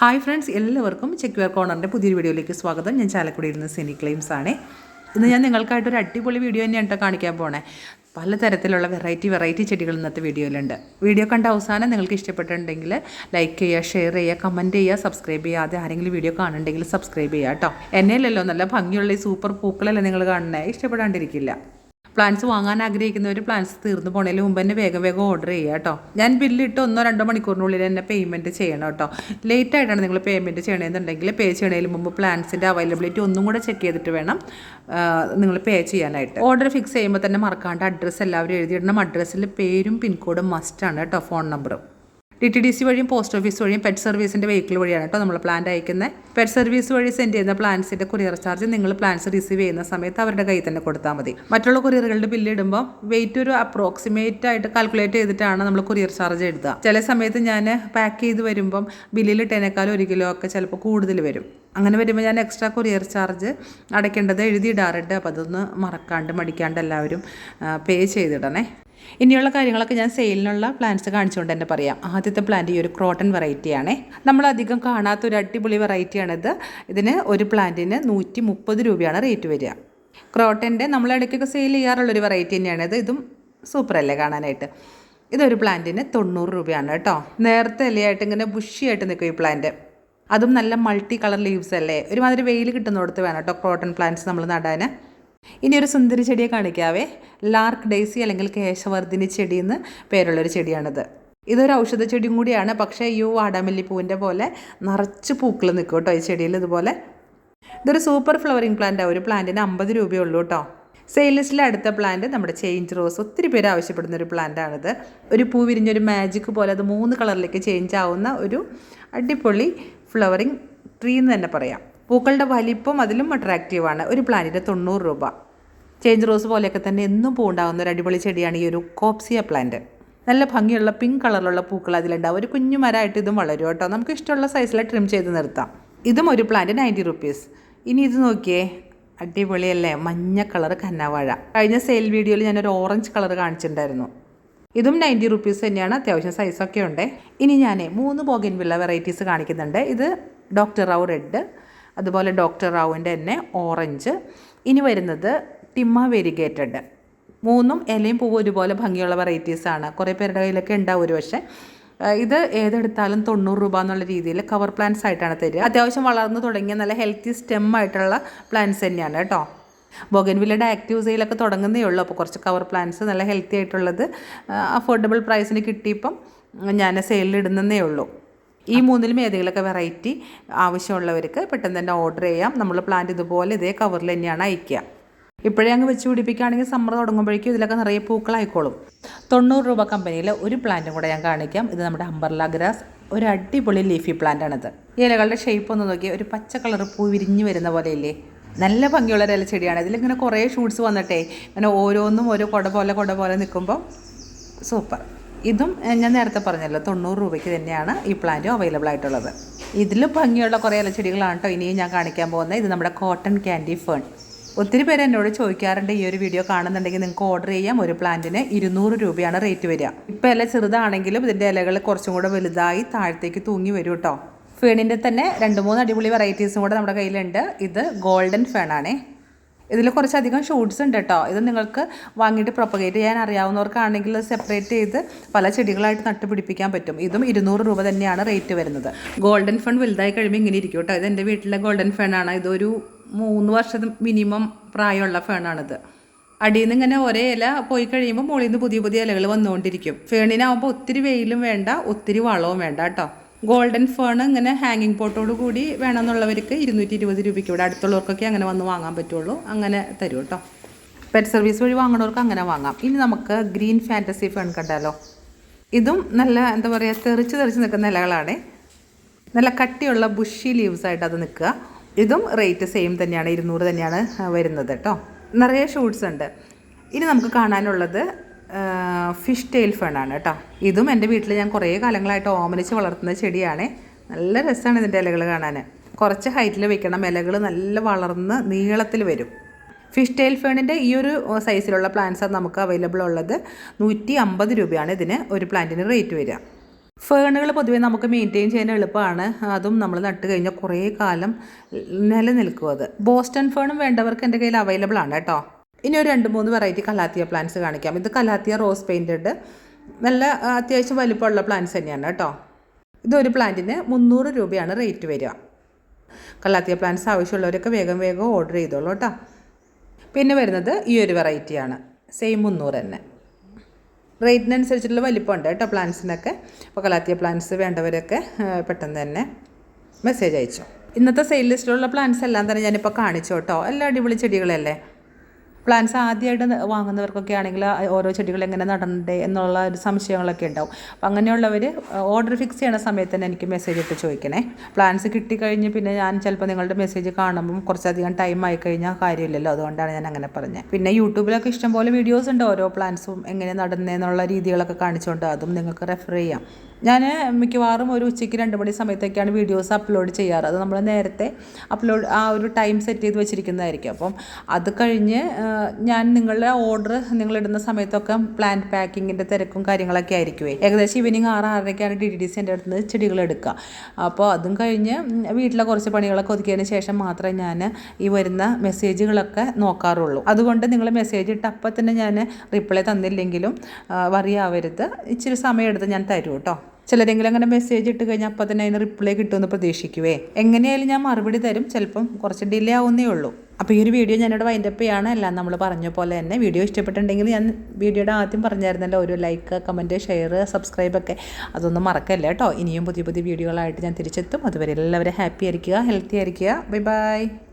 Hi friends എല്ലാവർക്കും check wear കോർണറിന്റെ പുതിയൊരു വീഡിയോയിലേക്ക് സ്വാഗതം. ഞാൻ ചാലക്കുടിയിൽ നിന്ന് സെനി ക്ലെയിംസ് ആണ്. ഇന്ന് ഞാൻ നിങ്ങൾക്കായിട്ട് ഒരു അടിപൊളി വീഡിയോ തന്നെയാണ് കേട്ടോ കാണിക്കാൻ പോണേ. പലതരത്തിലുള്ള വെറൈറ്റി വെറൈറ്റി ചെടികൾ ഇന്നത്തെ വീഡിയോയിലുണ്ട്. വീഡിയോ കണ്ട അവസാനം നിങ്ങൾക്ക് ഇഷ്ടപ്പെട്ടിട്ടുണ്ടെങ്കിൽ ലൈക്ക് ചെയ്യുക ഷെയർ ചെയ്യുക കമന്റ് ചെയ്യുക സബ്സ്ക്രൈബ് ചെയ്യുക ആരെങ്കിലും വീഡിയോ കാണുന്നുണ്ടെങ്കിൽ സബ്സ്ക്രൈബ് ചെയ്യുക കേട്ടോ എന്നെയല്ലല്ലോ നല്ല ഭംഗിയുള്ള ഈ സൂപ്പർ പൂക്കളല്ലേ നിങ്ങൾ കാണുന്നത് ഇഷ്ടപ്പെടാണ്ടിരിക്കില്ല. പ്ലാൻസ് വാങ്ങാൻ ആഗ്രഹിക്കുന്നവർ പ്ലാൻസ് തീർന്നു പോണതിന് മുമ്പ് തന്നെ വേഗം വേഗം ഓർഡർ ചെയ്യുക കേട്ടോ ഞാൻ ബില്ലിട്ട് ഒന്നോ രണ്ടോ മണിക്കൂറിനുള്ളിൽ തന്നെ പേയ്മെന്റ് ചെയ്യണം കേട്ടോ ലേറ്റ് ആയിട്ടാണ് നിങ്ങൾ പേയ്മെന്റ് ചെയ്യണമെന്നുണ്ടെങ്കിൽ പേ ചെയ്യണതിന് മുമ്പ് പ്ലാൻസിന്റെ അവൈലബിലിറ്റി ഒന്നും കൂടെ ചെക്ക് ചെയ്തിട്ട് വേണം നിങ്ങൾ പേ ചെയ്യാനായിട്ട്. ഓർഡർ ഫിക്സ് ചെയ്യുമ്പോൾ തന്നെ മറക്കാണ്ട് അഡ്രസ്സ് എല്ലാവരും എഴുതിയിടണം അഡ്രസ്സിൽ പേരും പിൻകോഡും മസ്റ്റാണ് കേട്ടോ ഫോൺ നമ്പറും ഡി ടി ഡി സി വഴിയും പോസ്റ്റ് ഓഫീസ് വഴിയും പെറ്റ് സർവീസിന്റെ വെഹിക്കിൾ വഴിയാണ് കേട്ടോ നമ്മൾ പ്ലാൻ അയക്കുന്നത് പെറ്റ് സർവീസ് വഴി സെൻഡ് ചെയ്യുന്ന പ്ലാൻസിന്റെ കൊറിയർ ചാർജ് നിങ്ങൾ പ്ലാൻസ് റിസീവ് ചെയ്യുന്ന സമയത്ത് അവരുടെ കയ്യിൽ തന്നെ കൊടുത്താൽ മതി. മറ്റുള്ള കൊറിയറുകളുടെ ബില്ല് ഇടുമ്പോൾ വെയിറ്റ് ഒരു അപ്രോക്സിമേറ്റ് ആയിട്ട് കാൽക്കുലേറ്റ് ചെയ്തിട്ടാണ് നമ്മൾ കൊറിയർ ചാർജ് എഴുതുക. ചില സമയത്ത് ഞാൻ പാക്ക് ചെയ്ത് വരുമ്പം ബില്ലിൽ ഇട്ടതിനേക്കാൾ ഒരു കിലോ ഒക്കെ ചിലപ്പോൾ കൂടുതൽ വരും. അങ്ങനെ വരുമ്പോൾ ഞാൻ എക്സ്ട്രാ കൊറിയർ ചാർജ് അടയ്ക്കേണ്ടത് എഴുതിയിടാറുണ്ട്. അപ്പോൾ അതൊന്ന് മറക്കാണ്ട് മടിക്കാണ്ട് എല്ലാവരും പേ ചെയ്തിടണേ. ഇനിയുള്ള കാര്യങ്ങളൊക്കെ ഞാൻ സെയിലിനുള്ള പ്ലാന്റ്സ് കാണിച്ചുകൊണ്ട് തന്നെ പറയാം. ആദ്യത്തെ പ്ലാന്റ് ഈ ഒരു ക്രോട്ടൺ വെറൈറ്റിയാണ് നമ്മൾ അധികം കാണാത്ത ഒരു അടിപൊളി വെറൈറ്റിയാണിത് ഇതിന് ഒരു പ്ലാന്റിന് നൂറ്റി മുപ്പത് രൂപയാണ് റേറ്റ് വരിക. ക്രോട്ടന്റെ നമ്മളിടയ്ക്കൊക്കെ സെയിൽ ചെയ്യാറുള്ളൊരു വെറൈറ്റി തന്നെയാണിത്. ഇതും സൂപ്പറല്ലേ കാണാനായിട്ട്. ഇതൊരു പ്ലാന്റിന് തൊണ്ണൂറ് രൂപയാണ് കേട്ടോ. നേരത്തെ ഇലയായിട്ട് ഇങ്ങനെ ബുഷിയായിട്ട് നിൽക്കും ഈ പ്ലാന്റ് അതും നല്ല മൾട്ടി കളർ ലീവ്സ് അല്ലേ? ഒരുമാതിരി വെയിൽ കിട്ടുന്നിടത്ത് വേണം കേട്ടോ ക്രോട്ടൺ പ്ലാന്റ്സ് നമ്മൾ നടാൻ ഇനി ഒരു സുന്ദരി ചെടിയെ കാണിക്കാവേ. ലാർക്ക് ഡേസി അല്ലെങ്കിൽ കേശവർദ്ധിനി ചെടി എന്ന് പേരുള്ളൊരു ചെടിയാണിത്. ഇതൊരു ഔഷധ ചെടിയും കൂടിയാണ്. പക്ഷേ ഈ വാടാമല്ലി പൂവിന്റെ പോലെ നിറച്ച് പൂക്കൾ നിൽക്കും കേട്ടോ ഈ ചെടിയിൽ ഇതുപോലെ. ഇതൊരു സൂപ്പർ ഫ്ലവറിങ് പ്ലാന്റ് ഒരു പ്ലാന്റിന് അമ്പത് രൂപയേ ഉള്ളൂ കേട്ടോ. സെയിൽലിസ്റ്റിലെ അടുത്ത പ്ലാന്റ് നമ്മുടെ ചേഞ്ച് റോസ്. ഒത്തിരി പേര് ആവശ്യപ്പെടുന്ന ഒരു പ്ലാന്റാണിത് ഒരു പൂ വിരിഞ്ഞൊരു മാജിക് പോലെ അത് മൂന്ന് കളറിലേക്ക് ചേഞ്ച് ആവുന്ന ഒരു അടിപൊളി ഫ്ലവറിങ് ട്രീ എന്ന് തന്നെ പറയാം. പൂക്കളുടെ വലിപ്പം അതിലും അട്രാക്റ്റീവാണ് ഒരു പ്ലാന്റിന് തൊണ്ണൂറ് രൂപ. ചേഞ്ച് റോസ് പോലെയൊക്കെ തന്നെ എന്നും പൂണ്ടാകുന്ന ഒരു അടിപൊളി ചെടിയാണ് ഈ ഒരു കോപ്സിയ പ്ലാന്റ് നല്ല ഭംഗിയുള്ള പിങ്ക് കളറിലുള്ള പൂക്കൾ അതിലുണ്ടാവും. ഒരു കുഞ്ഞു മരമായിട്ട് ഇതും വളരും കേട്ടോ. നമുക്ക് ഇഷ്ടമുള്ള സൈസിൽ ട്രിം ചെയ്ത് നിർത്താം. ഇതും ഒരു പ്ലാന്റ് നയന്റി റുപ്പീസ് ഇനി ഇത് നോക്കിയേ. അടിപൊളിയല്ലേ? മഞ്ഞ കളർ കന്നവാഴ. കഴിഞ്ഞ സെയിൽ വീഡിയോയിൽ ഞാനൊരു ഓറഞ്ച് കളർ കാണിച്ചിട്ടുണ്ടായിരുന്നു. ഇതും നയന്റി റുപ്പീസ് തന്നെയാണ്. അത്യാവശ്യം സൈസൊക്കെ ഉണ്ട്. ഇനി ഞാൻ മൂന്ന് ബോഗിൻ വില്ല വെറൈറ്റീസ് കാണിക്കുന്നുണ്ട്. ഇത് ഡോക്ടർ റൗ റെഡ് അതുപോലെ ഡോക്ടർ റാവുവിന്റെ തന്നെ ഓറഞ്ച്. ഇനി വരുന്നത് ടിമ്മ വെരിഗേറ്റഡ്. മൂന്നും ഇലയും പൂവും ഒരുപോലെ ഭംഗിയുള്ള വെറൈറ്റീസാണ് കുറേ പേരുടെ കയ്യിലൊക്കെ ഉണ്ടാവും ഒരു പക്ഷേ ഇത് ഏതെടുത്താലും തൊണ്ണൂറ് രൂപ എന്നുള്ള രീതിയിൽ കവർ പ്ലാന്റ്സ് ആയിട്ടാണ് തരിക. അത്യാവശ്യം വളർന്നു തുടങ്ങിയ നല്ല ഹെൽത്തി സ്റ്റെം ആയിട്ടുള്ള പ്ലാന്റ്സ് തന്നെയാണ് കേട്ടോ. ബൊഗൻവില്ലയുടെ ആക്റ്റീവ് സെയിലൊക്കെ തുടങ്ങുന്നേ ഉള്ളൂ. അപ്പോൾ കുറച്ച് കവർ പ്ലാന്റ്സ് നല്ല ഹെൽത്തി ആയിട്ടുള്ളത് അഫോർഡബിൾ പ്രൈസിന് കിട്ടിയപ്പം ഞാൻ സെയിലിൽ ഇടുന്നതേ ഉള്ളൂ. ഈ മൂന്നിലും ഏതെങ്കിലുമൊക്കെ വെറൈറ്റി ആവശ്യമുള്ളവർക്ക് പെട്ടെന്ന് തന്നെ ഓർഡർ ചെയ്യാം. നമ്മൾ പ്ലാന്റ് ഇതുപോലെ ഇതേ കവറിൽ തന്നെയാണ് അയക്കുക ഇപ്പോഴേ അങ്ങ് വെച്ച് പിടിപ്പിക്കുകയാണെങ്കിൽ സമ്മർ തുടങ്ങുമ്പോഴേക്കും ഇതിലൊക്കെ നിറയെ പൂക്കളായിക്കോളും. തൊണ്ണൂറ് രൂപ കമ്പനിയിലെ ഒരു പ്ലാന്റും കൂടെ ഞാൻ കാണിക്കാം. ഇത് നമ്മുടെ അമ്പർല ഗ്രാസ് ഒരു അടിപൊളി ലീഫി പ്ലാന്റ് ആണിത്. ഇലകളുടെ ഷേപ്പ് ഒന്ന് നോക്കി ഒരു പച്ച കളർ പൂ വിരിഞ്ഞു വരുന്ന പോലെയല്ലേ? നല്ല ഭംഗിയുള്ള ഒരു ഇലച്ചെടിയാണ് ഇതിലിങ്ങനെ കുറേ ഷൂട്ട്സ് വന്നിട്ടേ ഇങ്ങനെ ഓരോന്നും ഓരോ കുട പോലെ കുട പോലെ നിൽക്കുമ്പോൾ സൂപ്പർ. ഇതും ഞാൻ നേരത്തെ പറഞ്ഞല്ലോ തൊണ്ണൂറ് രൂപയ്ക്ക് തന്നെയാണ് ഈ പ്ലാന്റും അവൈലബിൾ ആയിട്ടുള്ളത്. ഇതിൽ ഭംഗിയുള്ള കുറേ ഇലച്ചെടികളാണ് കേട്ടോ ഇനിയും ഞാൻ കാണിക്കാൻ പോകുന്നത്. ഇത് നമ്മുടെ കോട്ടൺ ക്യാൻഡി ഫേൺ ഒത്തിരി പേര് എന്നോട് ചോദിക്കാറുണ്ട് ഈ ഒരു വീഡിയോ കാണുന്നുണ്ടെങ്കിൽ നിങ്ങൾക്ക് ഓർഡർ ചെയ്യാം. ഒരു പ്ലാന്റിന് ഇരുന്നൂറ് രൂപയാണ് റേറ്റ് വരിക. ഇപ്പോൾ ഇല ചെറുതാണെങ്കിലും ഇതിന്റെ ഇലകൾ കുറച്ചും കൂടെ വലുതായി താഴത്തേക്ക് തൂങ്ങി വരും കേട്ടോ ഫേണിന്റെ തന്നെ രണ്ട് മൂന്ന് അടിപൊളി വെറൈറ്റീസും കൂടെ നമ്മുടെ കയ്യിലുണ്ട്. ഇത് ഗോൾഡൻ ഫേണാണേ ഇതിൽ കുറച്ചധികം ഷൂട്ട്സ് ഉണ്ട് കേട്ടോ ഇത് നിങ്ങൾക്ക് വാങ്ങിയിട്ട് പ്രൊപ്പഗേറ്റ് ചെയ്യാൻ അറിയാവുന്നവർക്കാണെങ്കിൽ സെപ്പറേറ്റ് ചെയ്ത് പല ചെടികളായിട്ട് നട്ടുപിടിപ്പിക്കാൻ പറ്റും. ഇതും ഇരുന്നൂറ് രൂപ തന്നെയാണ് റേറ്റ് വരുന്നത്. ഗോൾഡൻ ഫൺ വലുതായി കഴിയുമ്പോൾ ഇങ്ങനെ ഇരിക്കും കേട്ടോ ഇത് എന്റെ വീട്ടിലെ ഗോൾഡൻ ഫേണാണ് ഇതൊരു മൂന്ന് വർഷം മിനിമം പ്രായമുള്ള ഫേണാണിത് അടിയിൽ നിന്ന് ഇങ്ങനെ ഒരേ ഇല പോയി കഴിയുമ്പോൾ മുകളിൽ നിന്ന് പുതിയ പുതിയ ഇലകൾ വന്നുകൊണ്ടിരിക്കും ഫേണിനാവുമ്പോൾ ഒത്തിരി വെയിലും വേണ്ട ഒത്തിരി വളവും വേണ്ട കേട്ടോ ഗോൾഡൻ ഫേൺ ഇങ്ങനെ ഹാങ്ങിങ് പോട്ടോട് കൂടി വേണമെന്നുള്ളവർക്ക് ഇരുന്നൂറ്റി ഇരുപത് രൂപയ്ക്ക് ഇവിടെ അടുത്തുള്ളവർക്കൊക്കെ അങ്ങനെ വന്ന് വാങ്ങാൻ പറ്റുള്ളൂ. അങ്ങനെ തരും കേട്ടോ പെറ്റ് സർവീസ് വഴി വാങ്ങുന്നവർക്ക് അങ്ങനെ വാങ്ങാം. ഇനി നമുക്ക് ഗ്രീൻ ഫാന്റസി ഫേൺ കണ്ടാലോ? ഇതും നല്ല എന്താ പറയുക തെറിച്ച് തെറിച്ച് നിൽക്കുന്ന ഇലകളാണ്. നല്ല കട്ടിയുള്ള ബുഷി ലീവ്സ് ആയിട്ട് അത് നിൽക്കുക. ഇതും റേറ്റ് സെയിം തന്നെയാണ് ഇരുന്നൂറ് തന്നെയാണ് വരുന്നത് കേട്ടോ നിറയെ ഷൂട്ട്സ് ഉണ്ട്. ഇനി നമുക്ക് കാണാനുള്ളത് ഫിഷ് ടെയിൽ ഫേണാണ് കേട്ടോ. ഇതും എന്റെ വീട്ടിൽ ഞാൻ കുറേ കാലങ്ങളായിട്ട് ഓമനിച്ച് വളർത്തുന്ന ചെടിയാണ്. നല്ല രസമാണ് ഇതിന്റെ ഇലകൾ കാണാൻ. കുറച്ച് ഹൈറ്റിൽ വെക്കണം ഇലകൾ നല്ല വളർന്ന് നീളത്തിൽ വരും. ഫിഷ് ടെയിൽ ഫേണിന്റെ ഈ ഒരു സൈസിലുള്ള പ്ലാന്റ്സാണ് നമുക്ക് അവൈലബിൾ ഉള്ളത്. നൂറ്റി അമ്പത് രൂപയാണ് ഇതിന് ഒരു പ്ലാന്റിന് റേറ്റ് വരിക. ഫേണുകൾ പൊതുവേ നമുക്ക് മെയിന്റെയിൻ ചെയ്യാൻ എളുപ്പമാണ്. അതും നമ്മൾ നട്ട് കഴിഞ്ഞാൽ കുറേ കാലം നിലനിൽക്കും അത്. ബോസ്റ്റൺ ഫേണും വേണ്ടവർക്ക് എന്റെ കയ്യിൽ അവൈലബിൾ ആണ് കേട്ടോ. ഇനി ഒരു രണ്ട് മൂന്ന് വെറൈറ്റി കലാത്തിയ പ്ലാന്റ്സ് കാണിക്കാം. ഇത് കലാത്തിയ റോസ് പെയിന്റഡ് നല്ല അത്യാവശ്യം വലിപ്പമുള്ള പ്ലാന്റ്സ് തന്നെയാണ് കേട്ടോ. ഇതൊരു പ്ലാന്റിന് മുന്നൂറ് രൂപയാണ് റേറ്റ് വരിക. കലാത്തിയ പ്ലാന്റ്സ് ആവശ്യമുള്ളവരൊക്കെ വേഗം വേഗം ഓർഡർ ചെയ്തോളൂ കേട്ടോ. പിന്നെ വരുന്നത് ഈ ഒരു വെറൈറ്റിയാണ് സെയിം മുന്നൂറ് തന്നെ. റേറ്റിനനുസരിച്ചിട്ടുള്ള വലിപ്പമുണ്ട് കേട്ടോ പ്ലാന്റ്സിനൊക്കെ അപ്പോൾ കലാത്തിയ പ്ലാന്റ്സ് വേണ്ടവരൊക്കെ പെട്ടെന്ന് തന്നെ മെസ്സേജ് അയച്ചു. ഇന്നത്തെ സെയിൽ ലിസ്റ്റിലുള്ള പ്ലാന്റ്സ് എല്ലാം തന്നെ ഞാനിപ്പോൾ കാണിച്ചു കേട്ടോ എല്ലാം അടിപൊളി ചെടികളല്ലേ? പ്ലാന്റ്സ് ആദ്യമായിട്ട് വാങ്ങുന്നവർക്കൊക്കെ ആണെങ്കിൽ ഓരോ ചെടികൾ എങ്ങനെ നടണ്ടേ എന്നുള്ള ഒരു സംശയങ്ങളൊക്കെ ഉണ്ടാവും. അപ്പം അങ്ങനെയുള്ളവർ ഓർഡർ ഫിക്സ് ചെയ്യണ സമയത്ത് തന്നെ എനിക്ക് മെസ്സേജ് ഇട്ട് ചോദിക്കണേ. പ്ലാന്റ്സ് കിട്ടിക്കഴിഞ്ഞ് പിന്നെ ഞാൻ ചിലപ്പോൾ നിങ്ങളുടെ മെസ്സേജ് കാണുമ്പം കുറച്ചധികം ടൈം ആയി കഴിഞ്ഞാൽ കാര്യമില്ലല്ലോ. അതുകൊണ്ടാണ് ഞാൻ അങ്ങനെ പറഞ്ഞത് പിന്നെ യൂട്യൂബിലൊക്കെ ഇഷ്ടംപോലെ വീഡിയോസ് ഉണ്ട്. ഓരോ പ്ലാന്റ്സും എങ്ങനെ നടന്നേന്നുള്ള രീതികളൊക്കെ കാണിച്ചുകൊണ്ട് അതും നിങ്ങൾക്ക് റെഫർ ചെയ്യാം. ഞാൻ മിക്കവാറും ഒരു ഉച്ചയ്ക്ക് രണ്ട് മണി സമയത്തൊക്കെയാണ് വീഡിയോസ് അപ്ലോഡ് ചെയ്യാറ്. അത് നമ്മൾ നേരത്തെ അപ്ലോഡ് ആ ഒരു ടൈം സെറ്റ് ചെയ്ത് വെച്ചിരിക്കുന്നതായിരിക്കും. അപ്പം അത് കഴിഞ്ഞ് ഞാൻ നിങ്ങളുടെ ഓർഡർ നിങ്ങളിടുന്ന സമയത്തൊക്കെ പ്ലാന്റ് പാക്കിങ്ങിന്റെ തിരക്കും കാര്യങ്ങളൊക്കെ ആയിരിക്കുമേ ഏകദേശം ഈവനിങ് ആറ് ആറരയ്ക്കാണ് ഡി ഡി ഡി സി എന്റെ അടുത്ത് നിന്ന് ചെടികൾ എടുക്കുക. അപ്പോൾ അതും കഴിഞ്ഞ് വീട്ടിലെ കുറച്ച് പണികളൊക്കെ ഒതുക്കിയതിന് ശേഷം മാത്രമേ ഞാൻ ഈ വരുന്ന മെസ്സേജുകളൊക്കെ നോക്കാറുള്ളൂ. അതുകൊണ്ട് നിങ്ങൾ മെസ്സേജ് ഇട്ട് അപ്പം തന്നെ ഞാൻ റിപ്ലൈ തന്നില്ലെങ്കിലും വറിയാവരുത്. ഇച്ചിരി സമയം എടുത്ത് ഞാൻ തരും കേട്ടോ. ചിലരെങ്കിലും അങ്ങനെ മെസ്സേജ് ഇട്ട് കഴിഞ്ഞാൽ അപ്പം തന്നെ അതിന് റിപ്ലൈ കിട്ടുമെന്ന് പ്രതീക്ഷിക്കുവേ. എങ്ങനെയായാലും ഞാൻ മറുപടി തരും. ചിലപ്പം കുറച്ച് ഡിലേ ആവുന്നേ ഉള്ളൂ. അപ്പോൾ ഈ ഒരു വീഡിയോ ഞാനിവിടെ വൈൻഡപ്പ് ചെയ്യാണ്. എല്ലാം നമ്മൾ പറഞ്ഞ പോലെ തന്നെ. വീഡിയോ ഇഷ്ടപ്പെട്ടിട്ടുണ്ടെങ്കിൽ ഞാൻ വീഡിയോയുടെ ആദ്യം പറഞ്ഞായിരുന്നല്ലോ ഒരു ലൈക്ക് കമന്റ് ഷെയർ സബ്സ്ക്രൈബ് ഒക്കെ. അതൊന്നും മറക്കല്ല കേട്ടോ? ഇനിയും പുതിയ പുതിയ വീഡിയോകളായിട്ട് ഞാൻ തിരിച്ചെത്തും. അതുവരെ എല്ലാവരും ഹാപ്പി ആയിരിക്കുക ഹെൽത്തി ആയിരിക്കുക. Bye bye